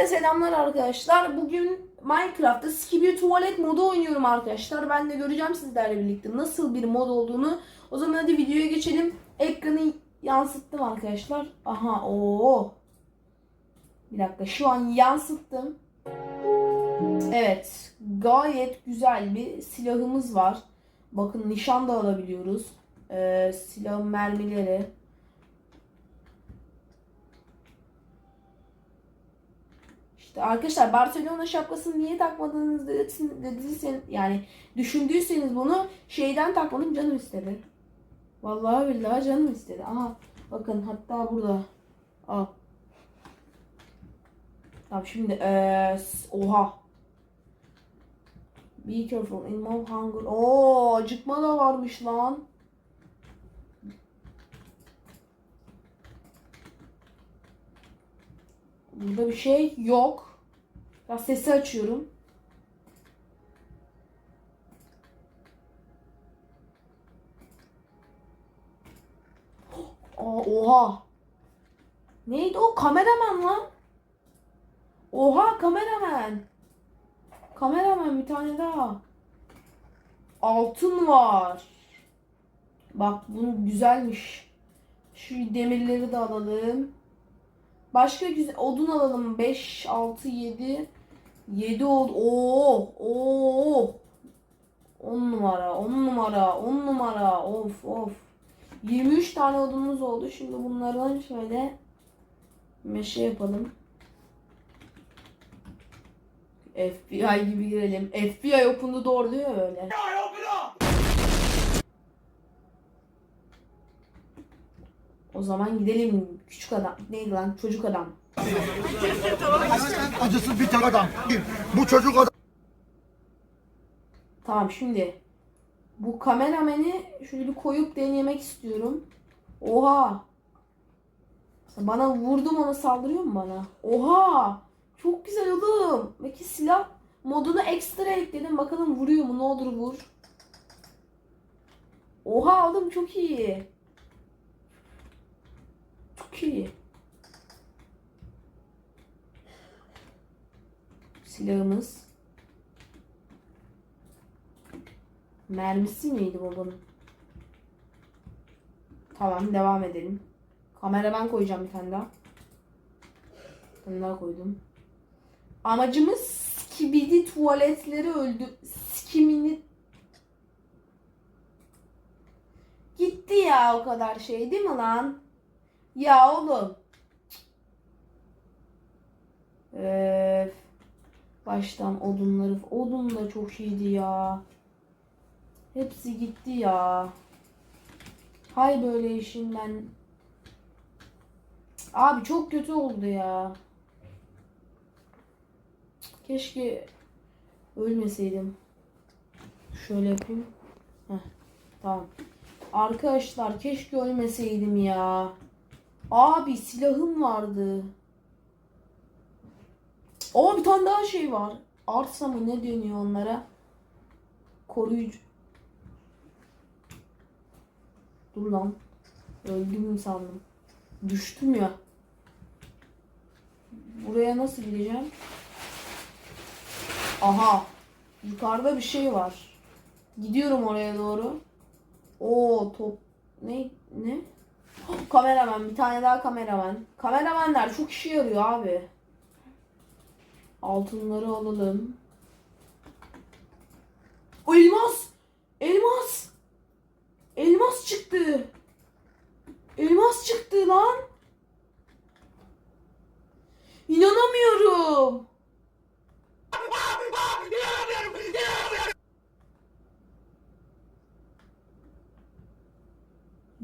Hepinize selamlar arkadaşlar. Bugün Minecraft'ta Skibidi tuvalet modu oynuyorum arkadaşlar. Ben de göreceğim sizlerle birlikte nasıl bir mod olduğunu. O zaman hadi videoya geçelim. Ekranı yansıttım arkadaşlar. Aha o. Bir dakika şu an yansıttım. Evet. Gayet güzel bir silahımız var. Bakın nişan da alabiliyoruz. Ee, silahın mermileri. İşte arkadaşlar Barcelona şapkasını niye takmadınız dediyseniz yani düşündüyseniz bunu şeyden takmadım canım istedi. Vallahi billahi canım istedi. Aha bakın hatta burada. Al. Tamam şimdi eee, s- oha. Be careful in more hunger. Oo acıkma da varmış lan. Burada bir şey yok. Biraz sesi açıyorum. Oha. Neydi o? Kameraman lan. Oha kameraman. Kameraman bir tane daha. Altın var. Bak bu güzelmiş. Şu demirleri de alalım. Başka güzel odun alalım. 5 6 7 7 oldu. Oo! Oo! 10 numara, 10 numara, 10 numara. Of of. 23 tane odunumuz oldu. Şimdi bunlardan şöyle meşe yapalım. FBI gibi girelim. FBI open'da doğru diyor öyle. O zaman gidelim küçük adam. Neydi lan? Çocuk adam. acısız bir tek adam. Bu çocuk adam. Tamam şimdi bu kamerameni şöyle bir koyup denemek istiyorum. Oha. Bana vurdum ona saldırıyor mu bana? Oha. Çok güzel oğlum. Peki silah modunu ekstra ekledim. Bakalım vuruyor mu? Ne olur vur. Oha oğlum çok iyi. Çok. Silahımız. Mermisi miydi bu bunun? Tamam devam edelim. Kamera ben koyacağım bir tane daha. Tane daha koydum. Amacımız skibidi tuvaletleri öldü. Skimini Gitti ya o kadar şey değil mi lan? Ya oğlum. Öf. Baştan odunları. Odun da çok iyiydi ya. Hepsi gitti ya. Hay böyle işinden. Abi çok kötü oldu ya. Keşke ölmeseydim. Şöyle yapayım. Heh, tamam. Arkadaşlar keşke ölmeseydim ya. Abi silahım vardı. Aa bir tane daha şey var. Arsa mı ne deniyor onlara? Koruyucu. Dur lan. Öldüm sandım. Düştüm ya. Buraya nasıl gideceğim? Aha. Yukarıda bir şey var. Gidiyorum oraya doğru. Oo top. Ne? Ne? Kameraman. Bir tane daha kameraman. Kameramanlar çok işe yarıyor abi. Altınları alalım. O elmas. Elmas. Elmas çıktı. Elmas çıktı lan. İnanamıyorum.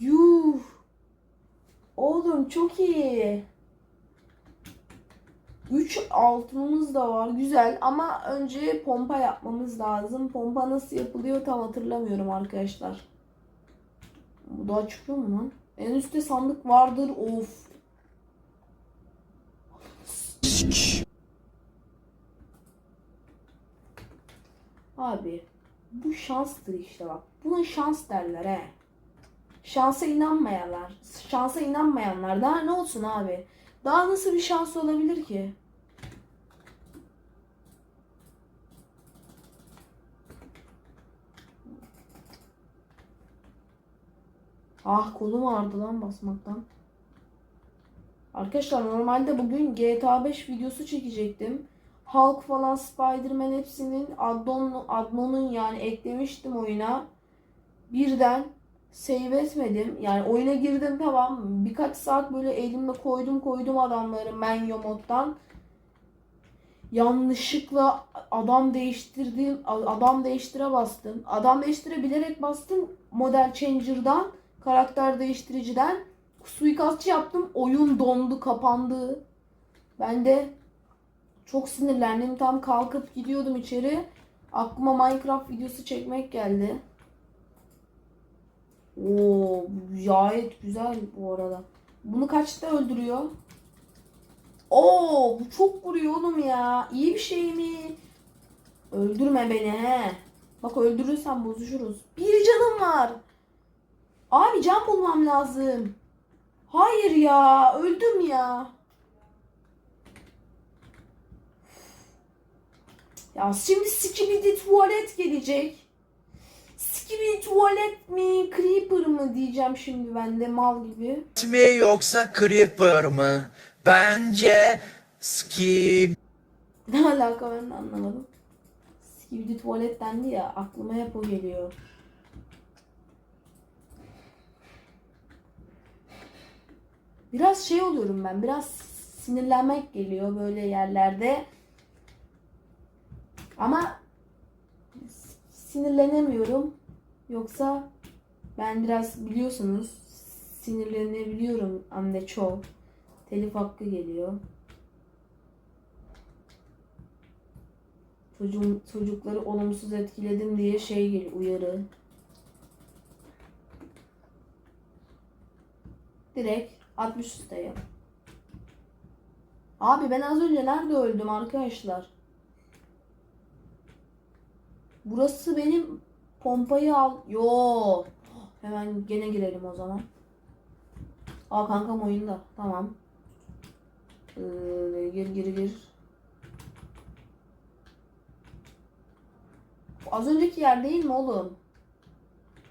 Yuh. Oğlum çok iyi. 3 altınımız da var. Güzel ama önce pompa yapmamız lazım. Pompa nasıl yapılıyor tam hatırlamıyorum arkadaşlar. Bu daha çıkıyor mu lan? En üstte sandık vardır. Of. Abi bu şanstır işte bak. Buna şans derler he. Şansa inanmayanlar, şansa inanmayanlar daha ne olsun abi? Daha nasıl bir şans olabilir ki? Ah kolum ağrıdı lan basmaktan. Arkadaşlar normalde bugün GTA 5 videosu çekecektim. Hulk falan Spider-Man hepsinin addon, addon'un yani eklemiştim oyuna. Birden save etmedim. Yani oyuna girdim tamam. Birkaç saat böyle elimle koydum koydum adamları menyo moddan. Yanlışlıkla adam değiştirdim. Adam değiştire bastım. Adam değiştire bilerek bastım. Model Changer'dan karakter değiştiriciden suikastçı yaptım. Oyun dondu, kapandı. Ben de çok sinirlendim. Tam kalkıp gidiyordum içeri. Aklıma Minecraft videosu çekmek geldi. Oo, gayet güzel bu arada. Bunu kaçta öldürüyor? Oo, bu çok vuruyor oğlum ya. İyi bir şey mi? Öldürme beni he. Bak öldürürsen bozuşuruz. Bir canım var. Abi can bulmam lazım. Hayır ya, öldüm ya. Ya şimdi skibidi tuvalet gelecek. Skibidi tuvalet mi, creeper mı diyeceğim şimdi ben de mal gibi. mi yoksa Creeper mı? Bence Skip. Ne alaka ben de anlamadım. Skibidi tuvalet dendi ya aklıma hep o geliyor. Biraz şey oluyorum ben. Biraz sinirlenmek geliyor böyle yerlerde. Ama sinirlenemiyorum. Yoksa ben biraz biliyorsunuz sinirlenebiliyorum de çok. Telif hakkı geliyor. Çocuğun, çocukları olumsuz etkiledim diye şey geliyor uyarı. Direkt 60 üstteyim. Abi ben az önce nerede öldüm arkadaşlar? Burası benim pompayı al. Yo. Hemen gene girelim o zaman. Aa kankam oyunda. Tamam. Ee, gir gir gir. Az önceki yer değil mi oğlum?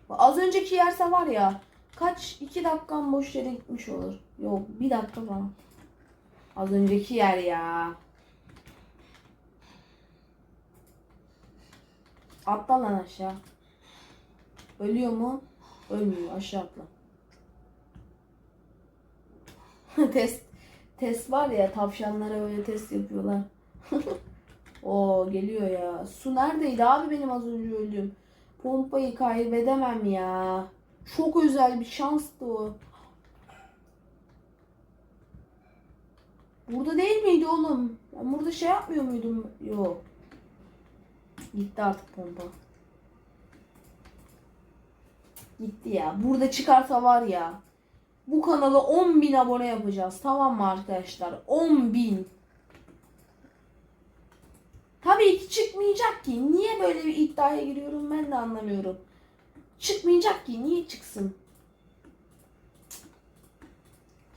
Az önceki yerse var ya kaç iki dakikam boş yere gitmiş olur. Yok bir dakika falan. Az önceki yer ya. Atla lan aşağı. Ölüyor mu? Ölmüyor. Aşağı atla. test test var ya tavşanlara öyle test yapıyorlar. O geliyor ya. Su neredeydi abi benim az önce öldüm. Pompayı kaybedemem ya. Çok özel bir şanstı o. Burada değil miydi oğlum? Ben burada şey yapmıyor muydum? Yok. Gitti artık pompa. Gitti ya. Burada çıkarsa var ya. Bu kanala 10.000 abone yapacağız. Tamam mı arkadaşlar? 10.000. Tabii ki çıkmayacak ki. Niye böyle bir iddiaya giriyorum ben de anlamıyorum. Çıkmayacak ki. Niye çıksın?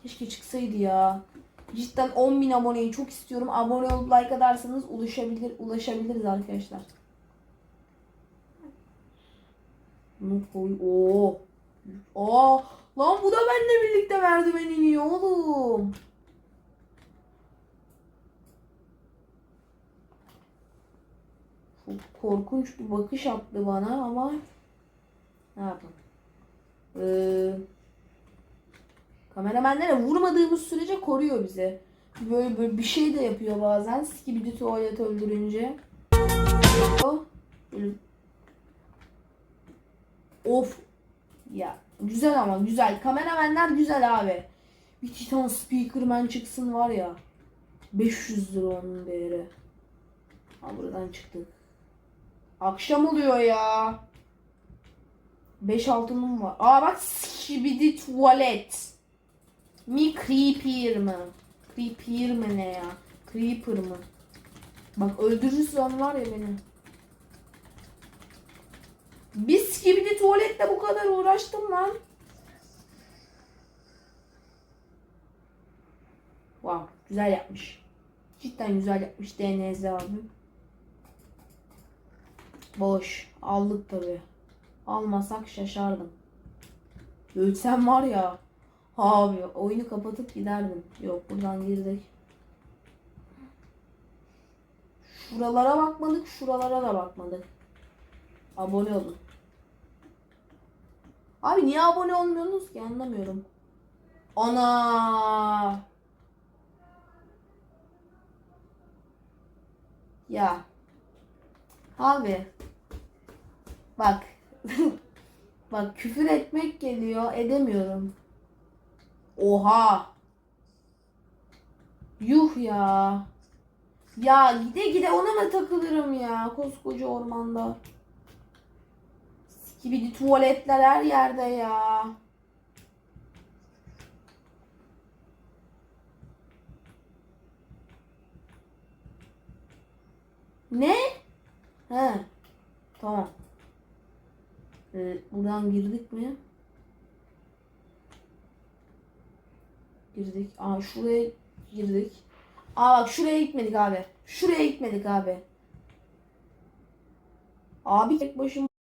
Keşke çıksaydı ya. Cidden 10.000 aboneyi çok istiyorum. Abone olup like atarsanız ulaşabilir, ulaşabiliriz arkadaşlar. Bunu koy. Oo. Oo. Lan bu da benimle birlikte merdiven iniyor oğlum. Çok korkunç bir bakış attı bana ama ne yapalım. Ee, kameramenlere vurmadığımız sürece koruyor bizi. Böyle, böyle bir şey de yapıyor bazen. Skibidi tuvalet öldürünce. Böyle- Of. Ya güzel ama güzel. Kameramenler güzel abi. Bir Titan Speakerman çıksın var ya. 500 lira onun değeri. Ha buradan çıktık. Akşam oluyor ya. 5 altınım var. Aa bak skibidi tuvalet. Mi creeper mı? Creeper mı ne ya? Creeper mı? Bak öldürürsen var ya beni. Biz skibidi tuvaletle bu kadar uğraştım lan. Wow, güzel yapmış. Cidden güzel yapmış DNZ abi. Boş. Aldık tabi. Almasak şaşardım. Ölsem var ya. Abi oyunu kapatıp giderdim. Yok buradan girdik. Şuralara bakmadık, şuralara da bakmadık. Abone olun. Abi niye abone olmuyorsunuz ki anlamıyorum. Ana. Ya. Abi. Bak. Bak küfür etmek geliyor. Edemiyorum. Oha. Yuh ya. Ya gide gide ona mı takılırım ya koskoca ormanda. Skibidi tuvaletler her yerde ya. Ne? He. Tamam. Ee, buradan girdik mi? Girdik. Aa şuraya girdik. Aa bak şuraya gitmedik abi. Şuraya gitmedik abi. Abi tek başım